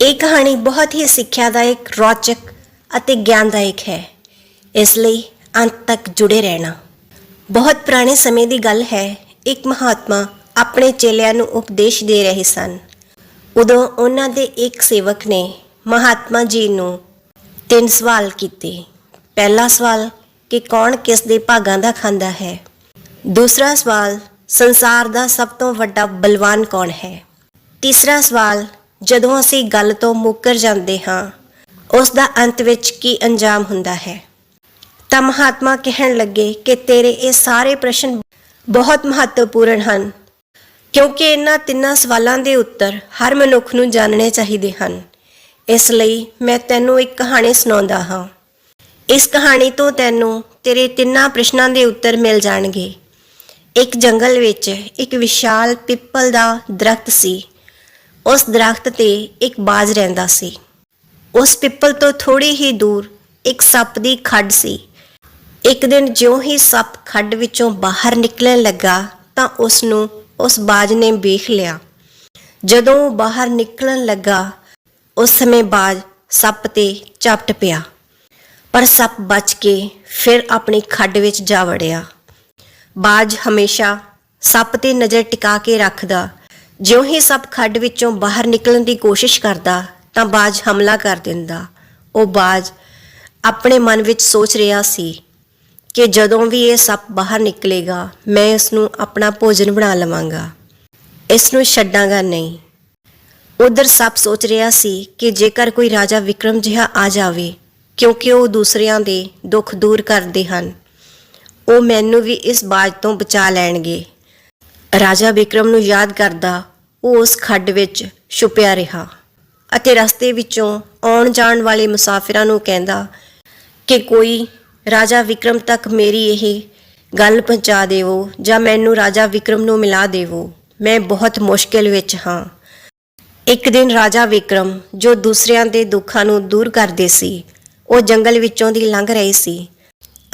ਇਹ ਕਹਾਣੀ ਬਹੁਤ ਹੀ ਸਿੱਖਿਆਦਾਇਕ, ਰੌਚਕ ਅਤੇ ਗਿਆਨਦਾਇਕ ਹੈ। ਇਸ ਲਈ ਅੰਤ ਤੱਕ ਜੁੜੇ ਰਹਿਣਾ। ਬਹੁਤ ਪੁਰਾਣੇ ਸਮੇਂ ਦੀ ਗੱਲ ਹੈ, ਇੱਕ ਮਹਾਤਮਾ ਆਪਣੇ ਚੇਲਿਆਂ ਨੂੰ ਉਪਦੇਸ਼ ਦੇ ਰਹੇ ਸਨ। ਉਦੋਂ ਉਹਨਾਂ ਦੇ ਇੱਕ ਸੇਵਕ ਨੇ ਮਹਾਤਮਾ ਜੀ ਨੂੰ ਤਿੰਨ ਸਵਾਲ ਕੀਤੇ। ਪਹਿਲਾ ਸਵਾਲ, ਕਿ ਕੌਣ ਕਿਸ ਦੇ ਭਾਗਾਂ ਦਾ ਖਾਂਦਾ ਹੈ? ਦੂਸਰਾ ਸਵਾਲ, ਸੰਸਾਰ ਦਾ ਸਭ ਤੋਂ ਵੱਡਾ ਬਲਵਾਨ ਕੌਣ ਹੈ? ਤੀਸਰਾ ਸਵਾਲ ਜਦੋਂ ਅਸੀਂ ਗੱਲ ਤੋਂ ਮੁੱਕਰ ਜਾਂਦੇ ਹਾਂ ਉਸ ਦਾ ਅੰਤ ਵਿੱਚ ਕੀ ਅੰਜਾਮ ਹੁੰਦਾ ਹੈ? ਤਾਂ ਮਹਾਤਮਾ ਕਹਿਣ ਲੱਗੇ ਕਿ ਤੇਰੇ ਇਹ ਸਾਰੇ ਪ੍ਰਸ਼ਨ ਬਹੁਤ ਮਹੱਤਵਪੂਰਨ ਹਨ, ਕਿਉਂਕਿ ਇਹਨਾਂ ਤਿੰਨਾਂ ਸਵਾਲਾਂ ਦੇ ਉੱਤਰ ਹਰ ਮਨੁੱਖ ਨੂੰ ਜਾਣਨੇ ਚਾਹੀਦੇ ਹਨ। ਇਸ ਲਈ ਮੈਂ ਤੈਨੂੰ ਇੱਕ ਕਹਾਣੀ ਸੁਣਾਉਂਦਾ ਹਾਂ। ਇਸ ਕਹਾਣੀ ਤੋਂ ਤੈਨੂੰ ਤੇਰੇ ਤਿੰਨਾਂ ਪ੍ਰਸ਼ਨਾਂ ਦੇ ਉੱਤਰ ਮਿਲ ਜਾਣਗੇ। ਇੱਕ ਜੰਗਲ ਵਿੱਚ ਇੱਕ ਵਿਸ਼ਾਲ ਪਿੱਪਲ ਦਾ ਦਰਖਤ ਸੀ। ਉਸ ਦਰਖਤ ਤੇ ਇੱਕ ਬਾਜ ਰਹਿੰਦਾ ਸੀ। ਉਸ ਪਿੱਪਲ ਤੋਂ ਥੋੜੀ ਹੀ ਦੂਰ ਇੱਕ ਸੱਪ ਦੀ ਖੱਡ ਸੀ। ਇੱਕ ਦਿਨ ਜਿਉਂ ਹੀ ਸੱਪ ਖੱਡ ਵਿੱਚੋਂ ਬਾਹਰ ਨਿਕਲਣ ਲੱਗਾ ਤਾਂ ਉਸ ਨੂੰ ਉਸ ਬਾਜ ਨੇ ਵੇਖ ਲਿਆ। ਜਦੋਂ ਉਹ ਬਾਹਰ ਨਿਕਲਣ ਲੱਗਾ, ਉਸ ਸਮੇਂ ਬਾਜ ਸੱਪ ਤੇ ਚਪਟ ਪਿਆ। ਪਰ ਸੱਪ ਬਚ ਕੇ ਫਿਰ ਆਪਣੀ ਖੱਡ ਵਿੱਚ ਜਾ ਵੜਿਆ। ਬਾਜ ਹਮੇਸ਼ਾ ਸੱਪ ਤੇ ਨਜ਼ਰ ਟਿਕਾ ਕੇ ਰੱਖਦਾ ਜਿਉਂ ਹੀ ਸੱਪ ਖੱਡ ਵਿੱਚੋਂ ਬਾਹਰ ਨਿਕਲਣ ਦੀ ਕੋਸ਼ਿਸ਼ ਕਰਦਾ, ਤਾਂ ਬਾਜ ਹਮਲਾ ਕਰ ਦਿੰਦਾ। ਉਹ ਬਾਜ ਆਪਣੇ ਮਨ ਵਿੱਚ ਸੋਚ ਰਿਹਾ ਸੀ ਕਿ ਜਦੋਂ ਵੀ ਇਹ ਸੱਪ ਬਾਹਰ ਨਿਕਲੇਗਾ, ਮੈਂ ਇਸ ਨੂੰ ਆਪਣਾ ਭੋਜਨ ਬਣਾ ਲਵਾਂਗਾ। ਇਸ ਨੂੰ ਛੱਡਾਂਗਾ ਨਹੀਂ। ਉਧਰ ਸੱਪ ਸੋਚ ਰਿਹਾ ਸੀ ਕਿ ਜੇਕਰ ਕੋਈ ਰਾਜਾ ਵਿਕਰਮ ਜਿਹਾ ਆ ਜਾਵੇ, ਕਿਉਂਕਿ ਉਹ ਦੂਸਰਿਆਂ ਦੇ ਦੁੱਖ ਦੂਰ ਕਰਦੇ ਹਨ, ਉਹ ਮੈਨੂੰ ਵੀ ਇਸ ਬਾਜ ਤੋਂ ਬਚਾ ਲੈਣਗੇ। ਰਾਜਾ ਵਿਕਰਮ ਨੂੰ ਯਾਦ ਕਰਦਾ ਉਹ ਉਸ ਖੱਡ ਵਿੱਚ ਛੁਪਿਆ ਰਿਹਾ ਅਤੇ ਰਸਤੇ ਵਿੱਚੋਂ ਆਉਣ ਜਾਣ ਵਾਲੇ ਮੁਸਾਫਿਰਾਂ ਨੂੰ ਕਹਿੰਦਾ ਕਿ ਕੋਈ ਰਾਜਾ ਵਿਕਰਮ ਤੱਕ ਮੇਰੀ ਇਹ ਗੱਲ ਪਹੁੰਚਾ ਦੇਵੋ ਜਾਂ ਮੈਨੂੰ ਰਾਜਾ ਵਿਕਰਮ ਨੂੰ ਮਿਲਾ ਦੇਵੋ। ਮੈਂ ਬਹੁਤ ਮੁਸ਼ਕਿਲ ਵਿੱਚ ਹਾਂ। ਇੱਕ ਦਿਨ ਰਾਜਾ ਵਿਕਰਮ ਜੋ ਦੂਸਰਿਆਂ ਦੇ ਦੁੱਖਾਂ ਨੂੰ ਦੂਰ ਕਰਦੇ ਸੀ, ਉਹ ਜੰਗਲ ਵਿੱਚੋਂ ਦੀ ਲੰਘ ਰਹੇ ਸੀ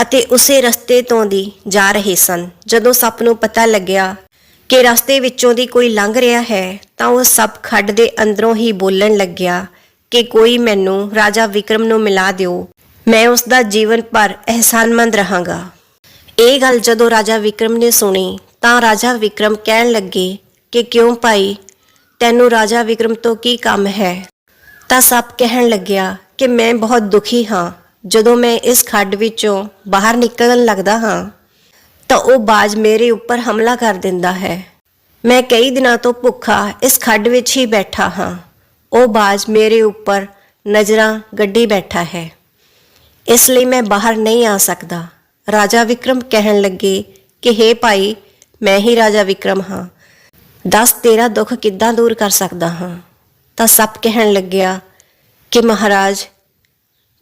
ਅਤੇ ਉਸੇ ਰਸਤੇ ਤੋਂ ਦੀ ਜਾ ਰਹੇ ਸਨ। ਜਦੋਂ ਸੱਪ ਨੂੰ ਪਤਾ ਲੱਗਿਆ ਕਿ ਰਸਤੇ ਵਿੱਚੋਂ ਦੀ ਕੋਈ ਲੰਘ ਰਿਹਾ ਹੈ, ਤਾਂ ਉਹ ਸੱਪ ਖੱਡ ਦੇ ਅੰਦਰੋਂ ਹੀ ਬੋਲਣ ਲੱਗਿਆ ਕਿ ਕੋਈ ਮੈਨੂੰ ਰਾਜਾ ਵਿਕਰਮ ਨੂੰ ਮਿਲਾ ਦਿਓ। ਮੈਂ ਉਸ ਦਾ ਜੀਵਨ ਭਰ ਅਹਿਸਾਨਮੰਦ ਰਹਾਂਗਾ। ਇਹ ਗੱਲ ਜਦੋਂ ਰਾਜਾ ਵਿਕਰਮ ਨੇ ਸੁਣੀ, ਤਾਂ ਰਾਜਾ ਵਿਕਰਮ ਕਹਿਣ ਲੱਗੇ ਕਿ ਕਿਉਂ ਭਾਈ, ਤੈਨੂੰ ਰਾਜਾ ਵਿਕਰਮ ਤੋਂ ਕੀ ਕੰਮ ਹੈ? ਤਾਂ ਸੱਪ ਕਹਿਣ ਲੱਗਿਆ ਕਿ ਮੈਂ ਬਹੁਤ ਦੁਖੀ ਹਾਂ, ਜਦੋਂ ਮੈਂ ਇਸ ਖੱਡ ਵਿੱਚੋਂ ਬਾਹਰ ਨਿਕਲਣ ਲੱਗਦਾ ਹਾਂ। ਤਾਂ ਉਹ ਬਾਜ ਮੇਰੇ ਉੱਪਰ ਹਮਲਾ ਕਰ ਦਿੰਦਾ ਹੈ। ਮੈਂ ਕਈ ਦਿਨਾਂ ਤੋਂ ਭੁੱਖਾ ਇਸ ਖੱਡ ਵਿੱਚ ਹੀ ਬੈਠਾ ਹਾਂ। ਉਹ ਬਾਜ ਮੇਰੇ ਉੱਪਰ ਨਜ਼ਰਾਂ ਗੱਡੀ ਬੈਠਾ ਹੈ। ਇਸ ਲਈ ਮੈਂ ਬਾਹਰ ਨਹੀਂ ਆ ਸਕਦਾ। ਰਾਜਾ ਵਿਕਰਮ ਕਹਿਣ ਲੱਗੇ ਕਿ, ਹੇ ਭਾਈ, ਮੈਂ ਹੀ ਰਾਜਾ ਵਿਕਰਮ ਹਾਂ। ਦੱਸ ਤੇਰਾ ਦੁੱਖ ਕਿੱਦਾਂ ਦੂਰ ਕਰ ਸਕਦਾ ਹਾਂ? ਤਾਂ ਸੱਪ ਕਹਿਣ ਲੱਗਿਆ ਕਿ, ਮਹਾਰਾਜ,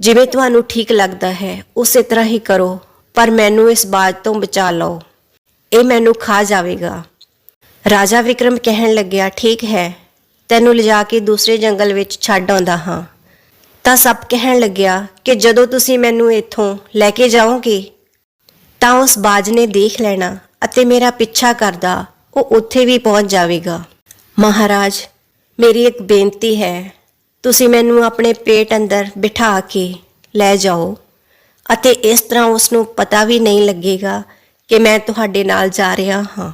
ਜਿਵੇਂ ਤੁਹਾਨੂੰ ਠੀਕ ਲੱਗਦਾ ਹੈ, ਉਸੇ ਤਰ੍ਹਾਂ ਹੀ ਕਰੋ। ਪਰ ਮੈਨੂੰ ਇਸ ਬਾਜ ਤੋਂ ਬਚਾ ਲਓ। ਇਹ ਮੈਨੂੰ ਖਾ ਜਾਵੇਗਾ। ਰਾਜਾ ਵਿਕਰਮ ਕਹਿਣ ਲੱਗਿਆ, ਠੀਕ ਹੈ, ਤੈਨੂੰ ਲਿਜਾ ਕੇ ਦੂਸਰੇ ਜੰਗਲ ਵਿੱਚ ਛੱਡ ਆਉਂਦਾ ਹਾਂ। ਤਾਂ ਸੱਪ ਕਹਿਣ ਲੱਗਿਆ, ਕਿ ਜਦੋਂ ਤੁਸੀਂ ਮੈਨੂੰ ਇੱਥੋਂ ਲੈ ਕੇ ਜਾਓਗੇ, ਤਾਂ ਉਸ ਬਾਜ ਨੇ ਦੇਖ ਲੈਣਾ ਅਤੇ ਮੇਰਾ ਪਿੱਛਾ ਕਰਦਾ, ਉਹ ਉੱਥੇ ਵੀ ਪਹੁੰਚ ਜਾਵੇਗਾ। ਮਹਾਰਾਜ, ਮੇਰੀ ਇੱਕ ਬੇਨਤੀ ਹੈ, ਤੁਸੀਂ ਮੈਨੂੰ ਆਪਣੇ ਪੇਟ ਅੰਦਰ ਬਿਠਾ ਕੇ ਲੈ ਜਾਓ। ਅਤੇ ਇਸ ਤਰ੍ਹਾਂ ਉਸ ਨੂੰ ਪਤਾ ਵੀ ਨਹੀਂ ਲੱਗੇਗਾ ਕਿ ਮੈਂ ਤੁਹਾਡੇ ਨਾਲ ਜਾ ਰਿਹਾ ਹਾਂ।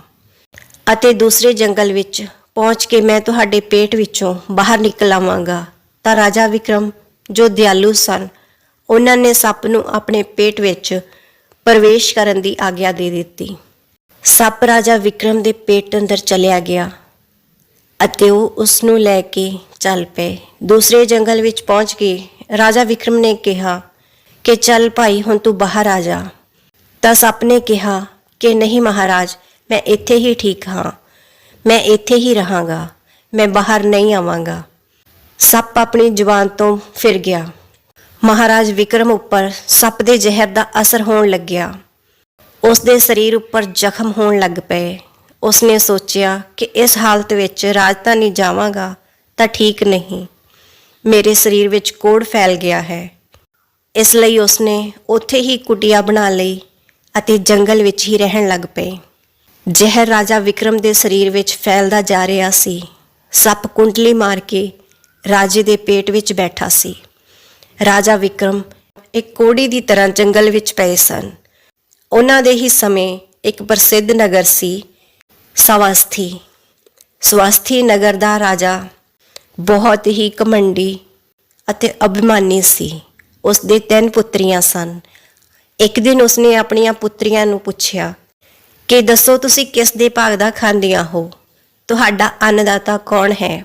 ਅਤੇ ਦੂਸਰੇ ਜੰਗਲ ਵਿੱਚ ਪਹੁੰਚ ਕੇ ਮੈਂ ਤੁਹਾਡੇ ਪੇਟ ਵਿੱਚੋਂ ਬਾਹਰ ਨਿਕਲ ਆਵਾਂਗਾ। ਤਾਂ ਰਾਜਾ ਵਿਕਰਮ, ਜੋ ਦਿਆਲੂ ਸਨ, ਉਹਨਾਂ ਨੇ ਸੱਪ ਨੂੰ ਆਪਣੇ ਪੇਟ ਵਿੱਚ ਪ੍ਰਵੇਸ਼ ਕਰਨ ਦੀ ਆਗਿਆ ਦੇ ਦਿੱਤੀ। ਸੱਪ ਰਾਜਾ ਵਿਕਰਮ ਦੇ ਪੇਟ ਅੰਦਰ ਚਲਿਆ ਗਿਆ ਅਤੇ ਉਹ ਉਸ ਨੂੰ ਲੈ ਕੇ ਚੱਲ ਪਏ। ਦੂਸਰੇ ਜੰਗਲ ਵਿੱਚ ਪਹੁੰਚ ਕੇ ਰਾਜਾ ਵਿਕਰਮ ਨੇ ਕਿਹਾ ਕਿ ਚੱਲ ਭਾਈ, ਹੁਣ ਤੂੰ ਬਾਹਰ ਆ ਜਾ। ਤਾਂ ਸੱਪ ਨੇ ਕਿਹਾ ਕਿ ਨਹੀਂ ਮਹਾਰਾਜ, ਮੈਂ ਇੱਥੇ ਹੀ ਠੀਕ ਹਾਂ। ਮੈਂ ਇੱਥੇ ਹੀ ਰਹਾਂਗਾ। ਮੈਂ ਬਾਹਰ ਨਹੀਂ ਆਵਾਂਗਾ। ਸੱਪ ਆਪਣੀ ਜ਼ੁਬਾਨ ਤੋਂ ਫਿਰ ਗਿਆ। ਮਹਾਰਾਜ ਵਿਕਰਮ ਉੱਪਰ ਸੱਪ ਦੇ ਜ਼ਹਿਰ ਦਾ ਅਸਰ ਹੋਣ ਲੱਗਿਆ। ਉਸ ਦੇ ਸਰੀਰ ਉੱਪਰ ਜ਼ਖਮ ਹੋਣ ਲੱਗ ਪਏ। ਉਸਨੇ ਸੋਚਿਆ ਕਿ ਇਸ ਹਾਲਤ ਵਿੱਚ ਰਾਜਧਾਨੀ ਜਾਵਾਂਗਾ ਤਾਂ ਠੀਕ ਨਹੀਂ। ਮੇਰੇ ਸਰੀਰ ਵਿੱਚ ਕੋੜ ਫੈਲ ਗਿਆ ਹੈ। ਇਸ ਲਈ ਉਸਨੇ ਉੱਥੇ ਹੀ ਕੁਟੀਆ ਬਣਾ ਲਈ ਅਤੇ ਜੰਗਲ ਵਿੱਚ ਹੀ ਰਹਿਣ ਲੱਗ ਪਏ। ਜ਼ਹਿਰ ਰਾਜਾ ਵਿਕਰਮ ਦੇ ਸਰੀਰ ਵਿੱਚ ਫੈਲਦਾ ਜਾ ਰਿਹਾ ਸੀ। ਸੱਪ ਕੁੰਡਲੀ ਮਾਰ ਕੇ ਰਾਜੇ ਦੇ ਪੇਟ ਵਿੱਚ ਬੈਠਾ ਸੀ। ਰਾਜਾ ਵਿਕਰਮ ਇੱਕ ਕੋੜੀ ਦੀ ਤਰ੍ਹਾਂ ਜੰਗਲ ਵਿੱਚ ਪਏ ਸਨ। ਉਹਨਾਂ ਦੇ ਹੀ ਸਮੇਂ ਇੱਕ ਪ੍ਰਸਿੱਧ ਨਗਰ ਸੀ ਸਵਸਥੀ। ਸਵਸਥੀ ਨਗਰ ਦਾ ਰਾਜਾ ਬਹੁਤ ਹੀ ਘਮੰਡੀ ਅਤੇ ਅਭਿਮਾਨੀ ਸੀ। ਉਸ ਦੇ ਤਿੰਨ ਪੁੱਤਰੀਆਂ ਸਨ। ਇੱਕ ਦਿਨ ਉਸਨੇ ਆਪਣੀਆਂ ਪੁੱਤਰੀਆਂ ਨੂੰ ਪੁੱਛਿਆ, ਕਿ ਦੱਸੋ ਤੁਸੀਂ ਕਿਸ ਦੇ ਭਾਗ ਦਾ ਖਾਂਦੀਆਂ ਹੋ? ਤੁਹਾਡਾ ਅੰਨਦਾਤਾ ਕੌਣ ਹੈ?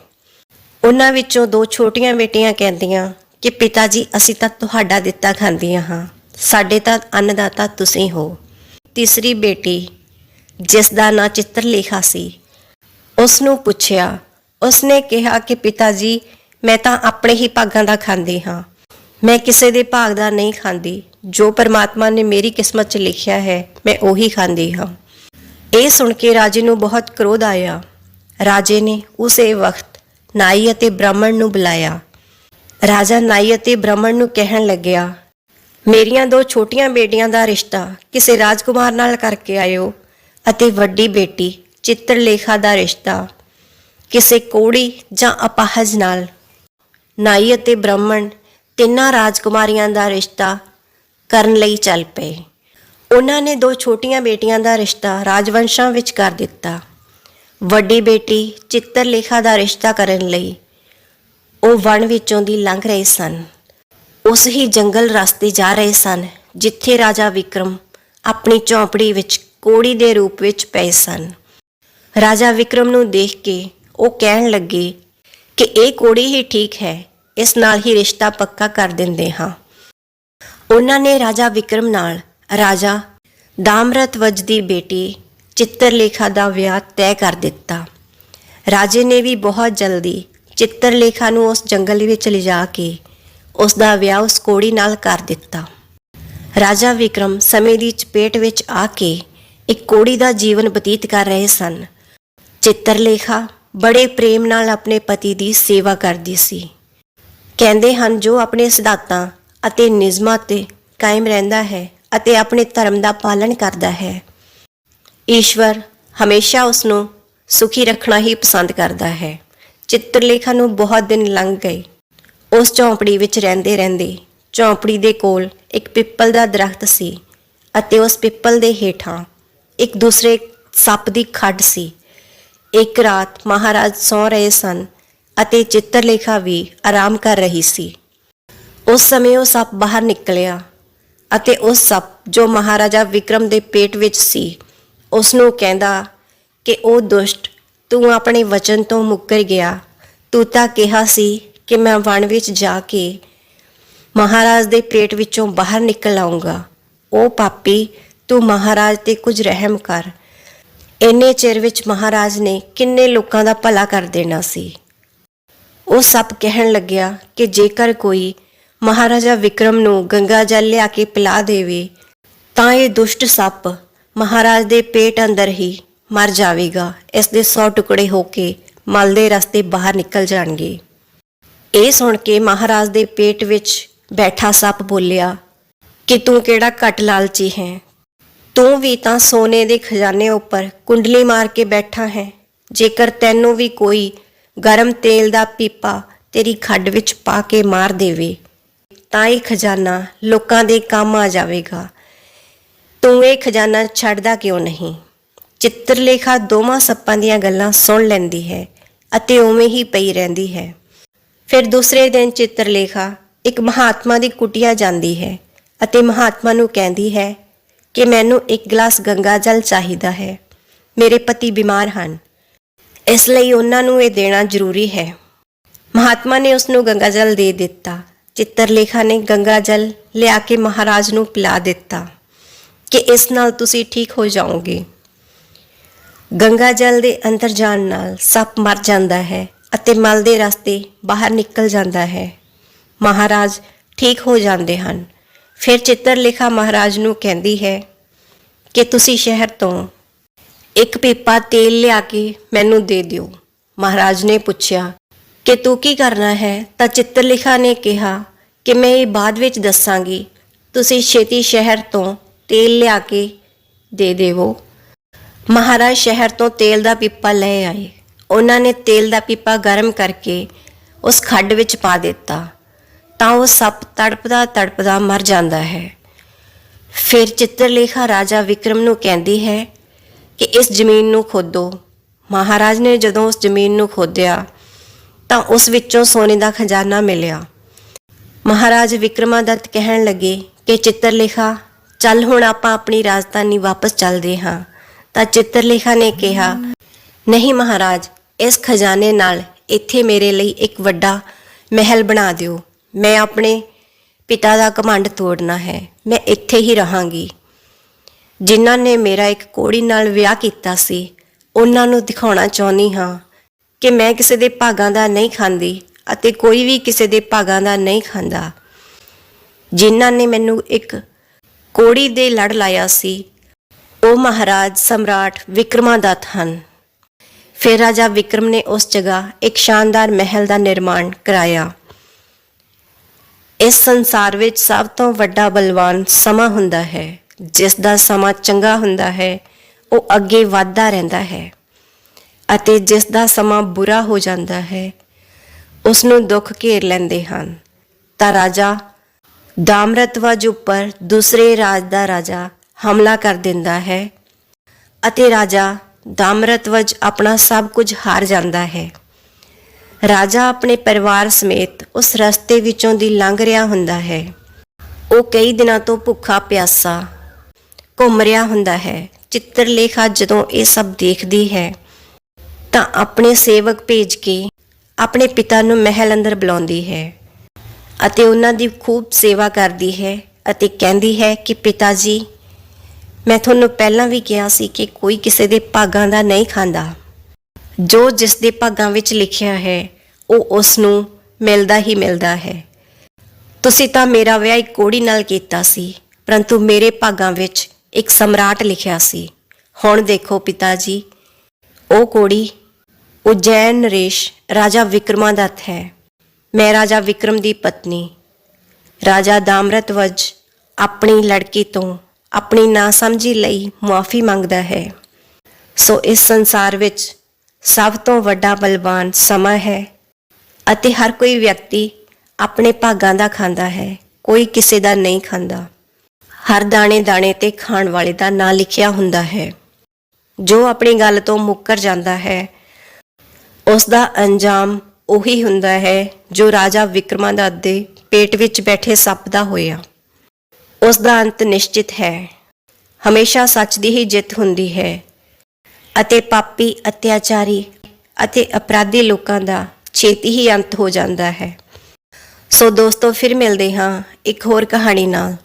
ਉਹਨਾਂ ਵਿੱਚੋਂ ਦੋ ਛੋਟੀਆਂ ਬੇਟੀਆਂ ਕਹਿੰਦੀਆਂ, ਕਿ ਪਿਤਾ ਜੀ ਅਸੀਂ ਤਾਂ ਤੁਹਾਡਾ ਦਿੱਤਾ ਖਾਂਦੀਆਂ ਹਾਂ। ਸਾਡੇ ਤਾਂ ਅੰਨਦਾਤਾ ਤੁਸੀਂ ਹੋ। ਤੀਸਰੀ ਬੇਟੀ, ਜਿਸ ਦਾ ਨਾਂ ਚਿੱਤਰਲੇਖਾ ਸੀ ਉਸ ਨੂੰ ਪੁੱਛਿਆ, ਉਸਨੇ ਕਿਹਾ ਕਿ ਪਿਤਾ ਜੀ ਮੈਂ ਤਾਂ ਆਪਣੇ ਹੀ ਭਾਗਾਂ ਦਾ ਖਾਂਦੀ ਹਾਂ। ਮੈਂ ਕਿਸੇ ਦੇ ਭਾਗ ਦਾ ਨਹੀਂ ਖਾਂਦੀ। ਜੋ ਪਰਮਾਤਮਾ ਨੇ ਮੇਰੀ ਕਿਸਮਤ 'ਚ ਲਿਖਿਆ ਹੈ, ਮੈਂ ਉਹੀ ਖਾਂਦੀ ਹਾਂ। ਇਹ ਸੁਣ ਕੇ ਰਾਜੇ ਨੂੰ ਬਹੁਤ ਕ੍ਰੋਧ ਆਇਆ। ਰਾਜੇ ਨੇ ਉਸੇ ਵਕਤ ਨਾਈ ਅਤੇ ਬ੍ਰਾਹਮਣ ਨੂੰ ਬੁਲਾਇਆ। ਰਾਜਾ ਨਾਈ ਅਤੇ ਬ੍ਰਾਹਮਣ ਨੂੰ ਕਹਿਣ ਲੱਗਿਆ, ਮੇਰੀਆਂ ਦੋ ਛੋਟੀਆਂ ਬੇਟੀਆਂ ਦਾ ਰਿਸ਼ਤਾ ਕਿਸੇ ਰਾਜਕੁਮਾਰ ਨਾਲ ਕਰਕੇ ਆਇਓ ਅਤੇ ਵੱਡੀ ਬੇਟੀ ਚਿੱਤਰਲੇਖਾ ਦਾ ਰਿਸ਼ਤਾ, ਕਿਸੇ ਕੋੜੀ ਜਾਂ ਅਪਾਹਜ ਨਾਲ। ਨਾਈ ਅਤੇ ਬ੍ਰਾਹਮਣ ਤਿੰਨਾਂ ਰਾਜਕੁਮਾਰੀਆਂ ਦਾ ਰਿਸ਼ਤਾ ਕਰਨ ਲਈ ਚੱਲ ਪਏ। ਉਹਨਾਂ ਨੇ ਦੋ ਛੋਟੀਆਂ ਬੇਟੀਆਂ ਦਾ ਰਿਸ਼ਤਾ ਰਾਜਵੰਸ਼ਾਂ ਵਿੱਚ ਕਰ ਦਿੱਤਾ। ਵੱਡੀ ਬੇਟੀ ਚਿੱਤਰਲੇਖਾ ਦਾ ਰਿਸ਼ਤਾ ਕਰਨ ਲਈ ਉਹ ਵਣ ਵਿੱਚੋਂ ਦੀ ਲੰਘ ਰਹੇ ਸਨ। ਉਸ ਹੀ ਜੰਗਲ ਰਸਤੇ ਜਾ ਰਹੇ ਸਨ, ਜਿੱਥੇ ਰਾਜਾ ਵਿਕਰਮ ਆਪਣੀ ਝੌਂਪੜੀ ਵਿੱਚ ਕੋੜੀ ਦੇ ਰੂਪ ਵਿੱਚ ਪਏ ਸਨ। ਰਾਜਾ ਵਿਕਰਮ ਨੂੰ ਦੇਖ ਕੇ ਉਹ ਕਹਿਣ ਲੱਗੇ ਕਿ ਇਹ ਕੋੜੀ ਹੀ ਠੀਕ ਹੈ ਇਸ ਨਾਲ ਹੀ ਰਿਸ਼ਤਾ ਪੱਕਾ ਕਰ ਦਿੰਦੇ ਹਾਂ। ਉਹਨਾਂ ਨੇ ਰਾਜਾ ਵਿਕਰਮ ਨਾਲ ਰਾਜਾ ਦਾਮਰਤਵਜ ਦੀ ਬੇਟੀ ਚਿੱਤਰਲੇਖਾ ਦਾ ਵਿਆਹ ਤੈਅ ਕਰ ਦਿੱਤਾ। ਰਾਜੇ ਨੇ ਵੀ ਬਹੁਤ ਜਲਦੀ ਚਿੱਤਰਲੇਖਾ ਨੂੰ ਉਸ ਜੰਗਲ ਵਿੱਚ ਲਿਜਾ ਕੇ ਉਸ ਦਾ ਵਿਆਹ ਉਸ ਕੋੜੀ ਨਾਲ ਕਰ ਦਿੱਤਾ। ਰਾਜਾ ਵਿਕਰਮ ਸਮੇਂ ਦੀ ਚਪੇਟ ਵਿੱਚ ਆ ਕੇ ਇੱਕ ਕੋੜੀ ਦਾ ਜੀਵਨ ਬਤੀਤ ਕਰ ਰਹੇ ਸਨ। ਚਿੱਤਰਲੇਖਾ ਬੜੇ ਪ੍ਰੇਮ ਨਾਲ ਆਪਣੇ ਪਤੀ ਦੀ ਸੇਵਾ ਕਰਦੀ ਸੀ। ਕਹਿੰਦੇ ਹਨ, ਜੋ ਆਪਣੇ ਸਿਧਾਂਤਾਂ ਅਤੇ ਨਿਯਮਾਂ ਤੇ ਕਾਇਮ ਰਹਿੰਦਾ ਹੈ ਅਤੇ ਆਪਣੇ ਧਰਮ ਦਾ ਪਾਲਣ ਕਰਦਾ ਹੈ। ਈਸ਼ਵਰ ਹਮੇਸ਼ਾ ਉਸ ਨੂੰ ਸੁਖੀ ਰੱਖਣਾ ਹੀ ਪਸੰਦ ਕਰਦਾ ਹੈ। ਚਿੱਤਰਲੇਖਾ ਨੂੰ ਬਹੁਤ ਦਿਨ ਲੰਘ ਗਏ। ਉਸ ਝੌਂਪੜੀ ਵਿੱਚ ਰਹਿੰਦੇ ਰਹਿੰਦੇ ਝੌਂਪੜੀ ਦੇ ਕੋਲ ਇੱਕ ਪਿੱਪਲ ਦਾ ਦਰਖਤ ਸੀ ਅਤੇ ਉਸ ਪਿੱਪਲ ਦੇ ਹੇਠਾਂ ਇੱਕ ਦੂਸਰੇ ਸੱਪ ਦੀ ਖੱਡ ਸੀ। ਇੱਕ ਰਾਤ ਮਹਾਰਾਜ ਸੌ ਰਹੇ ਸਨ ਅਤੇ ਚਿੱਤਰਲੇਖਾ ਵੀ ਆਰਾਮ ਕਰ ਰਹੀ ਸੀ। ਉਸ ਸਮੇਂ ਉਹ ਸੱਪ ਬਾਹਰ ਨਿਕਲਿਆ ਅਤੇ ਉਹ ਸੱਪ ਜੋ ਮਹਾਰਾਜਾ ਵਿਕਰਮ ਦੇ ਪੇਟ ਵਿੱਚ ਸੀ, ਉਸ ਨੂੰ ਕਹਿੰਦਾ ਕਿ ਉਹ ਦੁਸ਼ਟ, ਤੂੰ ਆਪਣੇ ਵਚਨ ਤੋਂ ਮੁੱਕਰ ਗਿਆ। ਤੂੰ ਤਾਂ ਕਿਹਾ ਸੀ ਕਿ ਮੈਂ ਵਣ ਵਿੱਚ ਜਾ ਕੇ ਮਹਾਰਾਜ ਦੇ ਪੇਟ ਵਿੱਚੋਂ ਬਾਹਰ ਨਿਕਲ ਆਉਂਗਾ ਉਹ ਪਾਪੀ, ਤੂੰ ਮਹਾਰਾਜ ਤੇ ਕੁਝ ਰਹਿਮ ਕਰ। ਇੰਨੇ ਚਿਰ ਵਿੱਚ ਮਹਾਰਾਜ ਨੇ ਕਿੰਨੇ ਲੋਕਾਂ ਦਾ ਭਲਾ ਕਰ ਦੇਣਾ ਸੀ। ਉਹ ਸੱਪ ਕਹਿਣ ਲੱਗਿਆ ਕਿ ਜੇਕਰ ਕੋਈ ਮਹਾਰਾਜਾ ਵਿਕਰਮ ਨੂੰ ਗੰਗਾ ਜਲ ਲਿਆ ਕੇ ਪਿਲਾ ਦੇਵੇ, ਤਾਂ ਇਹ ਦੁਸ਼ਟ ਸੱਪ ਮਹਾਰਾਜ ਦੇ ਪੇਟ ਅੰਦਰ ਹੀ ਮਰ ਜਾਵੇਗਾ। ਇਸ ਦੇ 100 ਟੁਕੜੇ ਹੋ ਕੇ ਮਲ ਦੇ ਰਸਤੇ ਬਾਹਰ ਨਿਕਲ ਜਾਣਗੇ। ਇਹ ਸੁਣ ਕੇ ਮਹਾਰਾਜ ਦੇ ਪੇਟ ਵਿੱਚ ਬੈਠਾ ਸੱਪ ਬੋਲਿਆ, ਕਿ ਤੂੰ ਕਿਹੜਾ ਘੱਟ ਲਾਲਚੀ ਹੈ? ਤੂੰ ਵੀ ਤਾਂ ਸੋਨੇ ਦੇ ਖਜ਼ਾਨੇ ਉੱਪਰ ਕੁੰਡਲੀ ਮਾਰ ਕੇ ਬੈਠਾ ਹੈ। ਜੇਕਰ ਤੈਨੂੰ ਵੀ ਕੋਈ ਗਰਮ ਤੇਲ ਦਾ ਪੀਪਾ ਤੇਰੀ ਖੱਡ ਵਿੱਚ ਪਾ ਕੇ ਮਾਰ ਦੇਵੇ। ਤਾਂ ਇਹ ਖਜ਼ਾਨਾ ਲੋਕਾਂ ਦੇ ਕੰਮ ਆ ਜਾਵੇਗਾ। ਤੂੰ ਇਹ ਖਜ਼ਾਨਾ ਛੱਡਦਾ ਕਿਉਂ ਨਹੀਂ? ਚਿੱਤਰਲੇਖਾ ਦੋਵਾਂ ਸੱਪਾਂ ਦੀਆਂ ਗੱਲਾਂ ਸੁਣ ਲੈਂਦੀ ਹੈ ਅਤੇ ਉਵੇਂ ਹੀ ਪਈ ਰਹਿੰਦੀ ਹੈ। ਫਿਰ ਦੂਸਰੇ ਦਿਨ ਚਿੱਤਰਲੇਖਾ ਇੱਕ ਮਹਾਤਮਾ ਦੀ ਕੁਟਿਆ ਜਾਂਦੀ ਹੈ ਅਤੇ ਮਹਾਤਮਾ ਨੂੰ ਕਹਿੰਦੀ ਹੈ ਕਿ ਮੈਨੂੰ ਇੱਕ ਗਲਾਸ ਗੰਗਾ ਜਲ ਚਾਹੀਦਾ ਹੈ। ਮੇਰੇ ਪਤੀ ਬਿਮਾਰ ਹਨ। ਇਸ ਲਈ ਉਹਨਾਂ ਨੂੰ ਇਹ ਦੇਣਾ ਜ਼ਰੂਰੀ ਹੈ। ਮਹਾਤਮਾ ਨੇ ਉਸ ਨੂੰ ਗੰਗਾ ਜਲ ਦੇ ਦਿੱਤਾ। ਚਿੱਤਰਲੇਖਾ ਨੇ ਗੰਗਾ ਜਲ ਲਿਆ ਕੇ ਮਹਾਰਾਜ ਨੂੰ ਪਿਲਾ ਦਿੱਤਾ ਕਿ ਇਸ ਨਾਲ ਤੁਸੀਂ ਠੀਕ ਹੋ ਜਾਓਗੇ। ਗੰਗਾ ਜਲ ਦੇ ਅੰਦਰ ਜਾਣ ਨਾਲ ਸੱਪ ਮਰ ਜਾਂਦਾ ਹੈ ਅਤੇ ਮਲ ਦੇ ਰਸਤੇ ਬਾਹਰ ਨਿਕਲ ਜਾਂਦਾ ਹੈ। ਮਹਾਰਾਜ ਠੀਕ ਹੋ ਜਾਂਦੇ ਹਨ। ਫਿਰ ਚਿੱਤਰਲੇਖਾ ਮਹਾਰਾਜ ਨੂੰ ਕਹਿੰਦੀ ਹੈ ਕਿ ਤੁਸੀਂ ਸ਼ਹਿਰ ਤੋਂ ਇੱਕ ਪੀਪਾ ਤੇਲ ਲਿਆ ਕੇ ਮੈਨੂੰ ਦੇ ਦਿਓ। ਮਹਾਰਾਜ ਨੇ ਪੁੱਛਿਆ, ਕਿ ਤੂੰ ਕੀ ਕਰਨਾ ਹੈ? ਤਾਂ ਚਿੱਤਰਲੇਖਾ ਨੇ ਕਿਹਾ, ਕਿ ਮੈਂ ਇਹ ਬਾਅਦ ਵਿੱਚ ਦੱਸਾਂਗੀ। ਤੁਸੀਂ ਛੇਤੀ ਸ਼ਹਿਰ ਤੋਂ ਤੇਲ ਲਿਆ ਕੇ ਦੇ ਦੇਵੋ। ਮਹਾਰਾਜ ਸ਼ਹਿਰ ਤੋਂ ਤੇਲ ਦਾ ਪੀਪਾ ਲੈ ਆਏ। ਉਹਨਾਂ ਨੇ ਤੇਲ ਦਾ ਪੀਪਾ ਗਰਮ ਕਰਕੇ ਉਸ ਖੱਡ ਵਿੱਚ ਪਾ ਦਿੱਤਾ। ਤਾਂ ਉਹ ਸੱਪ ਤੜਪਦਾ ਤੜਪਦਾ ਮਰ ਜਾਂਦਾ ਹੈ। ਫਿਰ ਚਿੱਤਰਲੇਖਾ ਰਾਜਾ ਵਿਕਰਮ ਨੂੰ ਕਹਿੰਦੀ ਹੈ ਕਿ ਇਸ ਜ਼ਮੀਨ ਨੂੰ ਖੋਦੋ। ਮਹਾਰਾਜ ਨੇ ਜਦੋਂ ਉਸ ਜ਼ਮੀਨ ਨੂੰ ਖੋਦਿਆ, ਤਾਂ ਉਸ ਵਿੱਚੋਂ ਸੋਨੇ ਦਾ ਖਜ਼ਾਨਾ ਮਿਲਿਆ। ਮਹਾਰਾਜ ਵਿਕਰਮਾਦੱਤ ਕਹਿਣ ਲੱਗੇ ਕਿ ਚਿੱਤਰਲੇਖਾ, ਚੱਲ ਹੁਣ ਆਪਾਂ ਆਪਣੀ ਰਾਜਧਾਨੀ ਵਾਪਸ ਚੱਲਦੇ ਹਾਂ। ਤਾਂ ਚਿੱਤਰਲੇਖਾ ਨੇ ਕਿਹਾ, ਨਹੀਂ ਮਹਾਰਾਜ, ਇਸ ਖਜ਼ਾਨੇ ਨਾਲ ਇੱਥੇ ਮੇਰੇ ਲਈ ਇੱਕ ਵੱਡਾ ਮਹਿਲ ਬਣਾ ਦਿਓ। ਮੈਂ ਆਪਣੇ ਪਿਤਾ ਦਾ ਕਮੰਡ ਤੋੜਨਾ ਹੈ। ਮੈਂ ਇੱਥੇ ਹੀ ਰਹਾਂਗੀ। ਜਿਨ੍ਹਾਂ ਨੇ ਮੇਰਾ ਇੱਕ ਕੋੜੀ ਨਾਲ ਵਿਆਹ ਕੀਤਾ ਸੀ, ਉਹਨਾਂ ਨੂੰ ਦਿਖਾਉਣਾ ਚਾਹੁੰਦੀ ਹਾਂ ਕਿ ਮੈਂ ਕਿਸੇ ਦੇ ਭਾਗਾਂ ਦਾ ਨਹੀਂ ਖਾਂਦੀ ਅਤੇ ਕੋਈ ਵੀ ਕਿਸੇ ਦੇ ਭਾਗਾਂ ਦਾ ਨਹੀਂ ਖਾਂਦਾ। ਜਿਨ੍ਹਾਂ ਨੇ ਮੈਨੂੰ ਇੱਕ ਕੋੜੀ ਦੇ ਲੜ ਲਾਇਆ ਸੀ, ਉਹ ਮਹਾਰਾਜ ਸਮਰਾਟ ਵਿਕਰਮਾਦੱਤ ਹਨ। ਫਿਰ ਰਾਜਾ ਵਿਕਰਮ ਨੇ ਉਸ ਜਗ੍ਹਾ ਇੱਕ ਸ਼ਾਨਦਾਰ ਮਹਿਲ ਦਾ ਨਿਰਮਾਣ ਕਰਾਇਆ। ਇਸ ਸੰਸਾਰ ਵਿੱਚ ਸਭ ਤੋਂ ਵੱਡਾ ਬਲਵਾਨ ਸਮਾਂ ਹੁੰਦਾ ਹੈ। ਜਿਸ ਦਾ ਸਮਾਂ ਚੰਗਾ ਹੁੰਦਾ ਹੈ, ਉਹ ਅੱਗੇ ਵਧਦਾ ਰਹਿੰਦਾ ਹੈ ਅਤੇ ਜਿਸ ਦਾ ਸਮਾਂ ਬੁਰਾ ਹੋ ਜਾਂਦਾ ਹੈ ਉਸ ਨੂੰ ਦੁੱਖ ਘੇਰ ਲੈਂਦੇ ਹਨ। ਤਾਂ ਰਾਜਾ ਦਾਮਰਤਵਜ ਉੱਪਰ ਦੂਸਰੇ ਰਾਜ ਦਾ ਰਾਜਾ ਹਮਲਾ ਕਰ ਦਿੰਦਾ ਹੈ ਅਤੇ ਰਾਜਾ ਦਾਮਰਤਵਜ ਆਪਣਾ ਸਭ ਕੁਝ ਹਾਰ ਜਾਂਦਾ ਹੈ। ਰਾਜਾ ਆਪਣੇ ਪਰਿਵਾਰ ਸਮੇਤ ਉਸ ਰਸਤੇ ਵਿੱਚੋਂ ਦੀ ਲੰਘ ਰਿਹਾ ਹੁੰਦਾ ਹੈ। ਉਹ ਕਈ ਦਿਨਾਂ ਤੋਂ ਭੁੱਖਾ ਪਿਆਸਾ ਘੁੰਮ ਰਿਹਾ ਹੁੰਦਾ ਹੈ। ਚਿੱਤਰਲੇਖਾ ਜਦੋਂ ਇਹ ਸਭ ਦੇਖਦੀ ਹੈ, ਤਾਂ ਆਪਣੇ ਸੇਵਕ ਭੇਜ ਕੇ ਆਪਣੇ ਪਿਤਾ ਨੂੰ ਮਹਿਲ ਅੰਦਰ ਬੁਲਾਉਂਦੀ ਹੈ ਅਤੇ ਉਹਨਾਂ ਦੀ ਖੂਬ ਸੇਵਾ ਕਰਦੀ ਹੈ ਅਤੇ ਕਹਿੰਦੀ ਹੈ ਕਿ ਪਿਤਾ ਜੀ ਮੈਂ ਤੁਹਾਨੂੰ ਪਹਿਲਾਂ ਵੀ ਕਿਹਾ ਸੀ ਕਿ ਕੋਈ ਕਿਸੇ ਦੇ ਭਾਗਾਂ ਦਾ ਨਹੀਂ ਖਾਂਦਾ। ਜੋ ਜਿਸ ਦੇ ਭਾਗਾਂ ਵਿੱਚ ਲਿਖਿਆ ਹੈ, ਉਹ ਉਸ ਨੂੰ ਮਿਲਦਾ ਹੀ ਮਿਲਦਾ ਹੈ। ਤੁਸੀਂ ਤਾਂ ਮੇਰਾ ਵਿਆਹ ਇੱਕ ਕੋੜੀ ਨਾਲ ਕੀਤਾ ਸੀ, ਪਰੰਤੂ ਮੇਰੇ ਭਾਗਾਂ ਵਿੱਚ ਇੱਕ ਸਮਰਾਟ ਲਿਖਿਆ ਸੀ। ਹੁਣ ਦੇਖੋ ਪਿਤਾ ਜੀ, ਉਹ ਕੋੜੀ ਉਜੈਨ ਨਰੇਸ਼ ਰਾਜਾ ਵਿਕਰਮਾਦੱਤ ਹੈ। ਮੈਂ ਰਾਜਾ ਵਿਕਰਮ ਦੀ ਪਤਨੀ। ਰਾਜਾ ਦਾਮਰਤਵਜ ਆਪਣੀ ਲੜਕੀ ਤੋਂ ਆਪਣੀ ਨਾਸਮਝੀ ਲਈ ਮੁਆਫੀ ਮੰਗਦਾ ਹੈ। ਸੋ ਇਸ ਸੰਸਾਰ ਵਿੱਚ ਸਭ ਤੋਂ ਵੱਡਾ ਬਲਵਾਨ ਸਮਾਂ ਹੈ ਅਤੇ ਹਰ ਕੋਈ ਵਿਅਕਤੀ ਆਪਣੇ ਭਾਗਾਂ ਦਾ ਖਾਂਦਾ ਹੈ, ਕੋਈ ਕਿਸੇ ਦਾ ਨਹੀਂ ਖਾਂਦਾ। ਹਰ ਦਾਣੇ ਦਾਣੇ ਤੇ ਖਾਣ ਵਾਲੇ ਦਾ ਨਾਂ ਲਿਖਿਆ ਹੁੰਦਾ ਹੈ। ਜੋ ਆਪਣੀ ਗੱਲ ਤੋਂ ਮੁੱਕਰ ਜਾਂਦਾ ਹੈ ਉਸ ਦਾ ਅੰਜਾਮ ਉਹੀ ਹੁੰਦਾ ਹੈ ਜੋ ਰਾਜਾ ਵਿਕਰਮਾਦੱਤ ਦੇ ਪੇਟ ਵਿੱਚ ਬੈਠੇ ਸੱਪ ਦਾ ਹੋਇਆ। ਉਸ ਦਾ ਅੰਤ ਨਿਸ਼ਚਿਤ ਹੈ। ਹਮੇਸ਼ਾ ਸੱਚ ਦੀ ਹੀ ਜਿੱਤ ਹੁੰਦੀ ਹੈ ਅਤੇ ਪਾਪੀ, ਅਤਿਆਚਾਰੀ ਅਤੇ ਅਪਰਾਧੀ ਲੋਕਾਂ ਦਾ ਛੇਤੀ ਹੀ ਅੰਤ ਹੋ ਜਾਂਦਾ ਹੈ। ਸੋ ਦੋਸਤੋ, ਫਿਰ ਮਿਲਦੇ ਹਾਂ ਇੱਕ ਹੋਰ ਕਹਾਣੀ ਨਾਲ।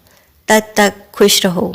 ਤਦ ਤੱਕ ਖੁਸ਼ ਰਹੋ